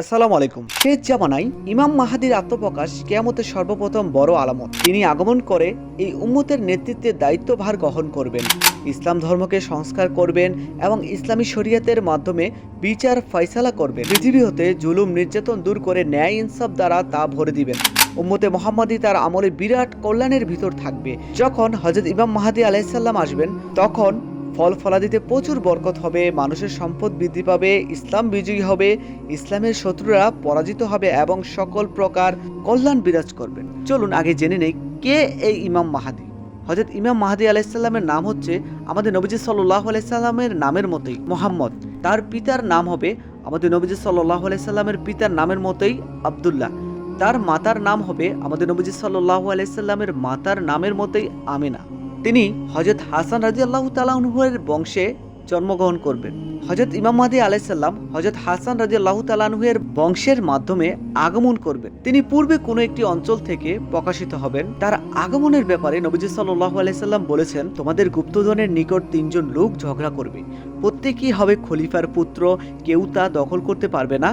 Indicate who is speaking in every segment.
Speaker 1: আসসালামু আলাইকুম। শেষ জামানায় ইমাম মাহাদির আত্মপ্রকাশ কেয়ামতের সর্বপ্রথম বড় আলামত। তিনি আগমন করে এই উম্মতের নেতৃত্বে দায়িত্বভার গ্রহণ করবেন, ইসলাম ধর্মকে সংস্কার করবেন এবং ইসলামী শরীয়তের মাধ্যমে বিচার ফয়সালা করবেন। পৃথিবী হতে জুলুম, নির্যাতন দূর করে ন্যায় ইনসাফ দ্বারা তা ভরে দিবেন। উম্মতে মোহাম্মদী তার আমলে বিরাট কল্যাণের ভিতর থাকবে। যখন হজরত ইমাম মাহাদি আলাইসাল্লাম আসবেন, তখন ফল ফলাদিতে প্রচুর বরকত হবে, মানুষের সম্পদ বৃদ্ধি পাবে, ইসলাম বিজয়ী হবে, ইসলামের শত্রুরা পরাজিত হবে এবং সকল প্রকার কল্যাণ বিরাজ করবেন চলুন আগে জেনে নেই কে এই ইমাম মাহাদি। হজরত ইমাম মাহাদি আলাইসাল্লামের নাম হচ্ছে আমাদের নবীজি সাল্লাহ আলাইসাল্লামের নামের মতোই, মোহাম্মদ। তার পিতার নাম হবে আমাদের নবীজি সাল্লাহ আলাইসাল্লামের পিতার নামের মতোই আবদুল্লাহ। তার মাতার নাম হবে আমাদের নবীজি সাল্লাহ আলাইসাল্লামের মাতার নামের মতোই আমিনা। তিনি হজরত হাসান রাজি আল্লাহ তালাহুয়ের বংশে জন্মগ্রহণ করবেন। হজরত ইমাম মাদি আলাইসাল্লাম হজরত হাসান রাজি আল্লাহ তালাহুয়ের বংশের মাধ্যমে আগমন করবেন। তিনি পূর্বে কোনো একটি অঞ্চল থেকে প্রকাশিত হবেন। তার আগমনের ব্যাপারে নবীজি সাল্লাহ আলাইসাল্লাম বলেছেন, তোমাদের গুপ্তধনের নিকট তিনজন লোক ঝগড়া করবে। প্রত্যেকেই হবে খলিফার পুত্র, কেউ তা দখল করতে পারবে না।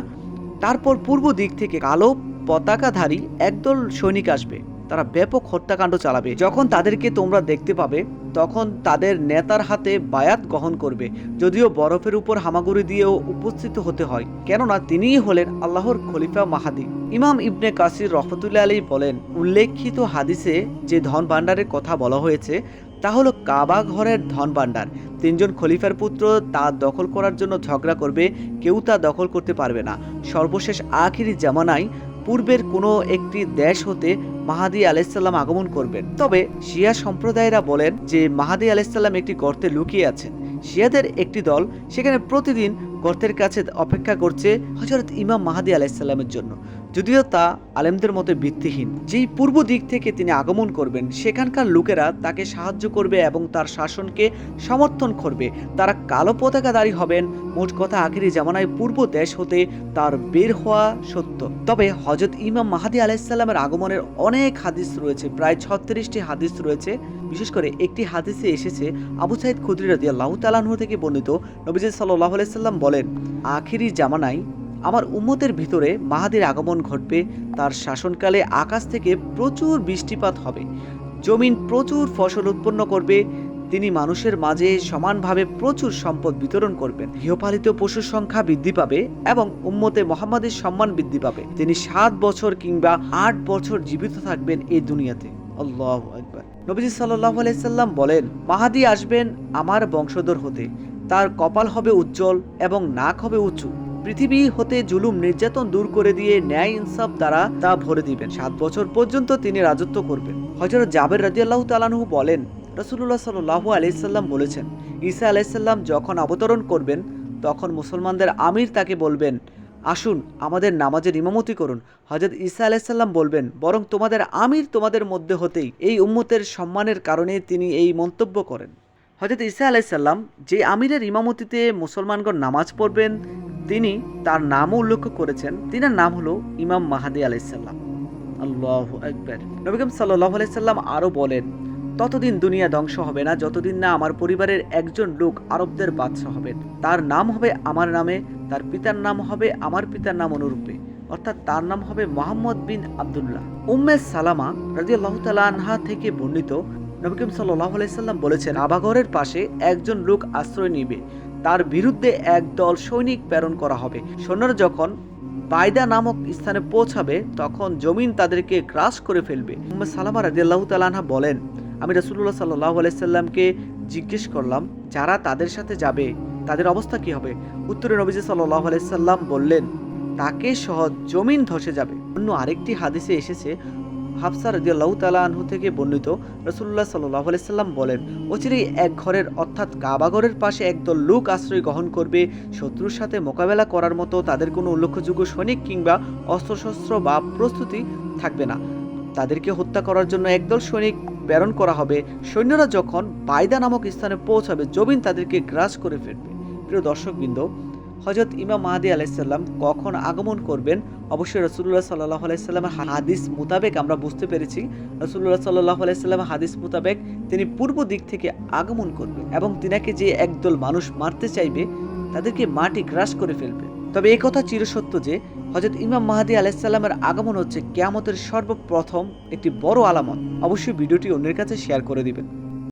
Speaker 1: তারপর পূর্ব দিক থেকে কালো পতাকাধারী একদল সৈনিক আসবে। তারা ব্যাপক হত্যাকাণ্ড চালাবে। যখন তাদেরকে তোমরা দেখতে পাবে, তখন তাদের নেতার হাতে বায়াত গ্রহণ করবে। যদিও বরফের উপর হামাগুড়ি দিয়েও উপস্থিত হতে হয়, কেননা তিনিই হলেন আল্লাহর খলিফা মাহাদি। ইমাম ইবনে কাসির রহমতুল্লাহ আলী বলেন, উল্লেখিত হাদিসে যে ধন ভাণ্ডারের কথা বলা হয়েছে, তা হলো কাবা ঘরের ধন ভাণ্ডার তিনজন খলিফার পুত্র তা দখল করার জন্য ঝগড়া করবে, কেউ তা দখল করতে পারবে না। সর্বশেষ আখিরি জামানায় পূর্বের কোনো একটি দেশ হতে মাহাদি আলাইসাল্লাম আগমন করবেন। তবে শিয়া সম্প্রদায়েরা বলেন যে মাহাদি আলাইসাল্লাম একটি গর্তে লুকিয়ে আছেন। শিয়াদের একটি দল সেখানে প্রতিদিন গর্তের কাছে অপেক্ষা করছে হজরত ইমাম মাহাদি আলাইসাল্লামের জন্য। যদিও তা আলেমদের মতে ভিত্তিহীন, যেই পূর্ব দিক থেকে তিনি আগমন করবেন, সেখানকার লোকেরা তাকে সাহায্য করবে এবং তার শাসনকে সমর্থন করবে। তারা কালো পতাকাধারী হবেন, মোট কথা আখেরি জামানায় পূর্ব দেশ হতে তার বের হওয়া সত্য। তবে হজরত ইমাম মাহাদি আলাইসাল্লামের আগমনের অনেক হাদিস রয়েছে, প্রায় ছত্রিশটি হাদিস রয়েছে। বিশেষ করে একটি হাদিসে এসেছে, আবু সাইদ খুদ্রি রাদি আল্লাহ তালাহ থেকে বর্ণিত। নবীজ সাল্লাহ আলাইসাল্লাম বলেন, আখেরি জামানায় আমার উম্মতের ভিতরে মাহাদির আগমন ঘটবে, তার শাসনকালে আকাশ থেকে প্রচুর বৃষ্টিপাত হবে, জমিন প্রচুর ফসল উৎপন্ন করবে, তিনি মানুষের মাঝে সমানভাবে প্রচুর সম্পদ বিতরণ করবেন। গৃহপালিত পশুর সংখ্যা বৃদ্ধি পাবে এবং উম্মতে মোহাম্মদের সম্মান বৃদ্ধি পাবে। তিনি সাত বছর কিংবা আট বছর জীবিত থাকবেন এই দুনিয়াতে। আল্লাহ একবার নবীজি সাল্লাহ আলাইসাল্লাম বলেন, মাহাদি আসবেন আমার বংশধর হতে। তার কপাল হবে উজ্জ্বল এবং নাক হবে উঁচু। পৃথিবী হতে জুলুম নির্যাতন দূর করে দিয়ে ন্যায় ইনসাফ দ্বারা তা ভরে দিবেন। সাত বছর পর্যন্ত তিনি রাজত্ব করবেন। হজরত জাবের রাজিয়াল্লাহ তালানহু বলেন রসুল্লাহ সাল্লাহ আলাইসাল্লাম বলেছেন, ঈসা আলাইসাল্লাম যখন অবতরণ করবেন, তখন মুসলমানদের আমির তাকে বলবেন, আসুন, আমাদের নামাজের ইমামতি করুন। হজরত ঈসা আলাইসাল্লাম বলবেন, বরং তোমাদের আমির তোমাদের মধ্যে হতেই এই উম্মতের সম্মানের কারণে তিনি এই মন্তব্য করেন। হজরত ঈসা আলাইসাল্লাম যে আমিরের ইমামতিতে মুসলমানগণ নামাজ পড়বেন, তিনি তার নামও উল্লেখ করেছেন। তিনার নাম হলো ইমাম মাহাদি আলাইসাল্লাম আল্লাহ একবার নবিকম সাল্লাহ আলাইসাল্লাম আরও বলেন, ততদিন দুনিয়া ধ্বংস হবে না, যতদিন না আমার পরিবারের একজন লোক আরবদের বাদশাহ হবেন তার নাম হবে আমার নামে, তার পিতার নাম হবে আমার পিতার নাম অনুরূপে। অর্থাৎ তার নাম হবে মোহাম্মদ বিন আবদুল্লাহ। উম্মে সালামা রাজি আল্লাহ আনহা থেকে বর্ণিত নবীকম সাল্লাহ আলাইসাল্লাম বলেছেন আবাগরের পাশে একজন লোক আশ্রয় নিবে, তার বিরুদ্ধে একদল সৈনিক প্রেরণ করা হবে। সৈন্যরা যখন বাইদা নামক স্থানে পৌঁছাবে, তখন জমিন তাদেরকে গ্রাস করে ফেলবে। উম্মে সালামা রাজিয়াল্লাহ তালানহা বলেন, আমি রসুল্লাহ সাল্লাহ আলাইসাল্লামকে জিজ্ঞেস করলাম, যারা তাদের সাথে যাবে, তাদের অবস্থা কি হবে? উত্তরে নবীজি সাল্লাহ আলাইসাল্লাম বললেন, তাকে সহ জমিন ধসে যাবে। অন্য আরেকটি হাদিসে এসেছে হাফসা রদিয়াল্লাহ তালা আনহু থেকে বর্ণিত রসুল্লাহ সাল্লাহ আলাইসাল্লাম বলেন অচিরেই এক ঘরের অর্থাৎ কাবাগরের পাশে একদল লোক আশ্রয় গ্রহণ করবে। শত্রুর সাথে মোকাবেলা করার মতো তাদের কোনো উল্লেখযোগ্য সৈনিক কিংবা অস্ত্রশস্ত্র বা প্রস্তুতি থাকবে না। তাদেরকে হত্যা করার জন্য একদল সৈনিক প্রেরণ করা হবে। সৈন্যরা যখন বাইদা নামক স্থানে পৌঁছাবে, জমিন তাদেরকে গ্রাস করে ফেলবে। প্রিয় দর্শকবৃন্দ হজরত ইমাম মাহাদি আলাইসাল্লাম কখন আগমন করবেন? অবশ্যই রসুল্লাহ সাল্লাহ আলাইস্লামের হাদিস মোতাবেক আমরা বুঝতে পেরেছি। রসুল্লাহ সাল্লাহ আলাইস্লামের হাদিস মোতাবেক তিনি পূর্ব দিক থেকে আগমন করবেন এবং তিনাকে যে একদল মানুষ মারতে চাইবে, তাদেরকে মাটি গ্রাস করে ফেলবে। তবে কথা চিরসত্য যে হজরত ইমাম মাহাদি আলাইসাল্লামের আগমন হচ্ছে কেয়ামতের সর্বপ্রথম একটি বড় আলামত। অবশ্যই ভিডিওটি অন্যের কাছে শেয়ার করে দিবেন।